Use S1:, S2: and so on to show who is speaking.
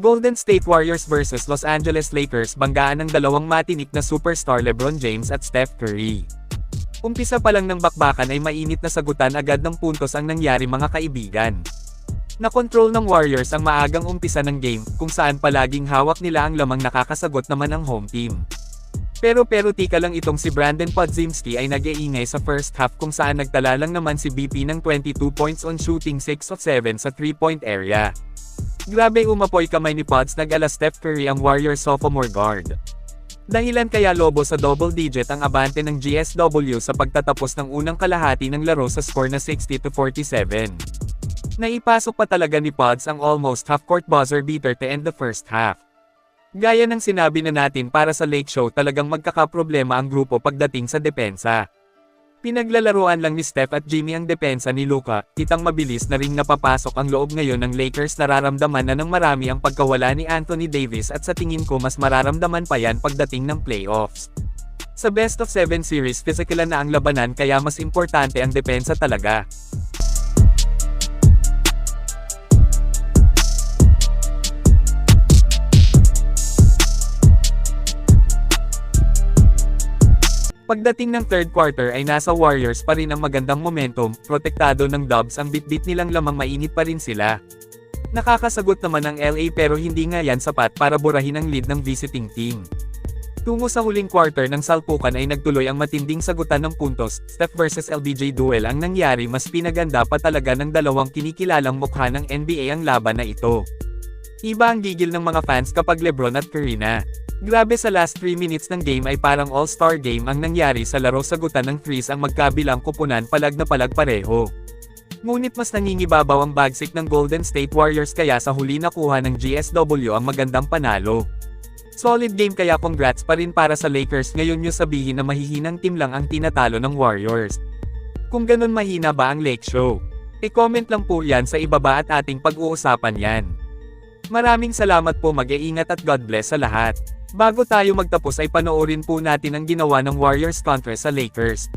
S1: Golden State Warriors vs Los Angeles Lakers banggaan ng dalawang matinik na superstar LeBron James at Steph Curry. Umpisa pa lang ng bakbakan ay mainit na sagutan agad ng puntos ang nangyari mga kaibigan. Nakontrol ng Warriors ang maagang umpisa ng game, kung saan palaging hawak nila ang lamang nakakasagot naman ang home team. Pero pero tika lang itong si Brandon Podzimski ay nag-iingay sa first half kung saan nagtala lang naman si BP ng 22 points on shooting 6 of 7 sa 3-point area. Grabe umapoy kamay ni Pods nag-ala Steph Curry ang Warriors sophomore guard. Dahilan kaya lobo sa double digit ang abante ng GSW sa pagtatapos ng unang kalahati ng laro sa score na 60 to 47. Naipasok pa talaga ni Pods ang almost half-court buzzer beater to end the first half. Gaya ng sinabi na natin para sa Lake Show talagang magkakaproblema ang grupo pagdating sa depensa. Pinaglalaroan lang ni Steph at Jimmy ang depensa ni Luka, kitang mabilis na ring napapasok ang loob ngayon ng Lakers nararamdaman na ng marami ang pagkawala ni Anthony Davis at sa tingin ko mas mararamdaman pa yan pagdating ng playoffs. Sa best of 7 series physikalan na ang labanan kaya mas importante ang depensa talaga. Pagdating ng third quarter ay nasa Warriors pa rin ang magandang momentum, protektado ng Dubs ang bitbit nilang lamang mainit pa rin sila. Nakakasagot naman ang LA pero hindi nga yan sapat para burahin ang lead ng visiting team. Tungo sa huling quarter ng salpukan ay nagtuloy ang matinding sagutan ng puntos, Steph vs LBJ duel ang nangyari mas pinaganda pa talaga ng dalawang kinikilalang mukha ng NBA ang laban na ito. Iba ang gigil ng mga fans kapag Lebron at Curry na. Grabe sa last 3 minutes ng game ay parang all-star game ang nangyari sa laro sagutan ng threes ang magkabilang kupunan palag na palag pareho. Ngunit mas nangingibabaw ang bagsik ng Golden State Warriors kaya sa huli nakuha ng GSW ang magandang panalo. Solid game kaya congrats pa rin para sa Lakers ngayon nyo sabihin na mahihinang team lang ang tinatalo ng Warriors. Kung ganun mahina ba ang Lake Show? E-comment lang po yan sa ibaba at ating pag-uusapan yan. Maraming salamat po mag-iingat at God bless sa lahat. Bago tayo magtapos ay panoorin po natin ang ginawa ng Warriors contra sa Lakers.